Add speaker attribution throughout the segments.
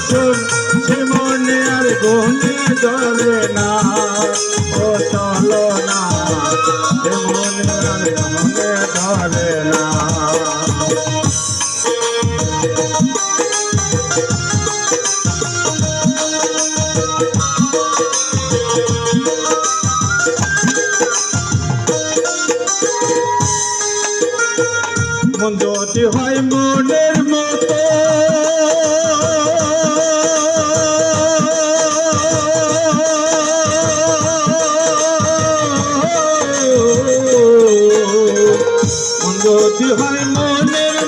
Speaker 1: আকর্ষণ সে মনে আর গনে ধরে না। ও চলো না, সে মনে আর গনে ধরে না। মন যদি হয় হয় মনের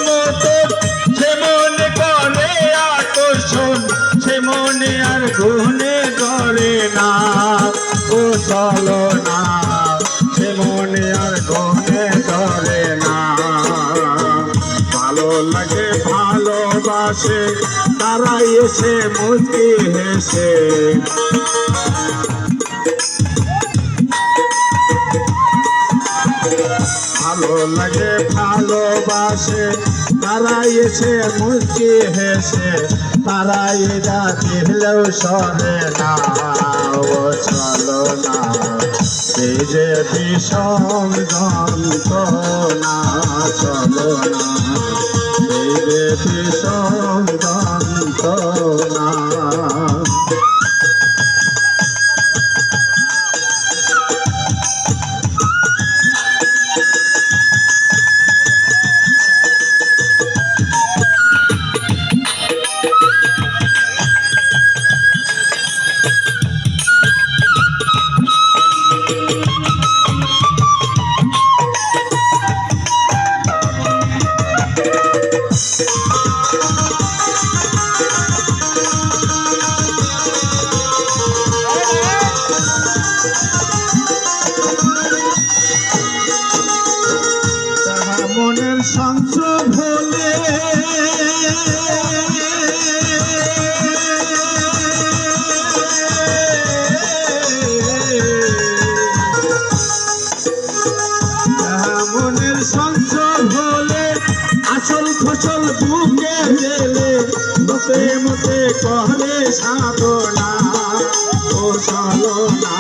Speaker 1: মনে করে না। ও না, সে মনে আর না। ভালো লাগে ভালোবাসে, তারাই এসে মুচকি হেসে। ভালো লাগে, ভালোবাসে। তারা এসে মুখে হেসে, তারা এরা দিলেও সরে না। চলো না, এই যে বিষম যন্ত্রণা, চলো না। এই যে বিষম কহরে সাধনা। ও সাধনা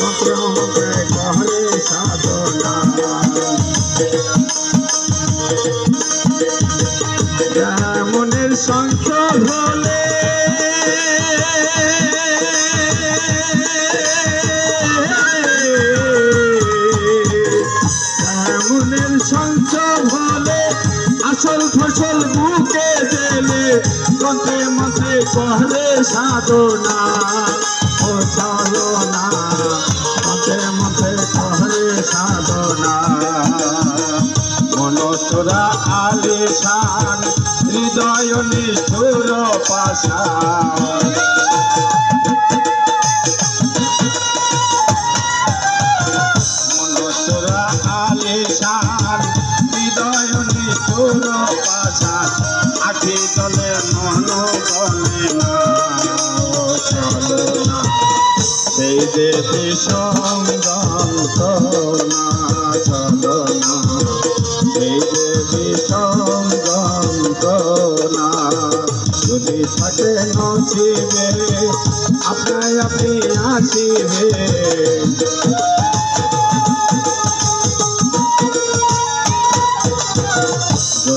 Speaker 1: মতে কহরে সাধনা মনের সংশয় হলে মনের সংশয় হলে আসল ফসল বুকে দিলে মতে মতে কহলে সাধনা। ও চলো না মতে মতে কহলে সাধনা। মনসরা আলিশান, হৃদয় নিষ্ঠুর পাশান। নিষ্ঠুর পাশান আখি দলে মন বলে না চলো না সেই যে বিষম যন্ত্রণা চলো না সেই যে বিষম যন্ত্রণা যদি থাকে নসিবে আপনাই আপনি আসিবে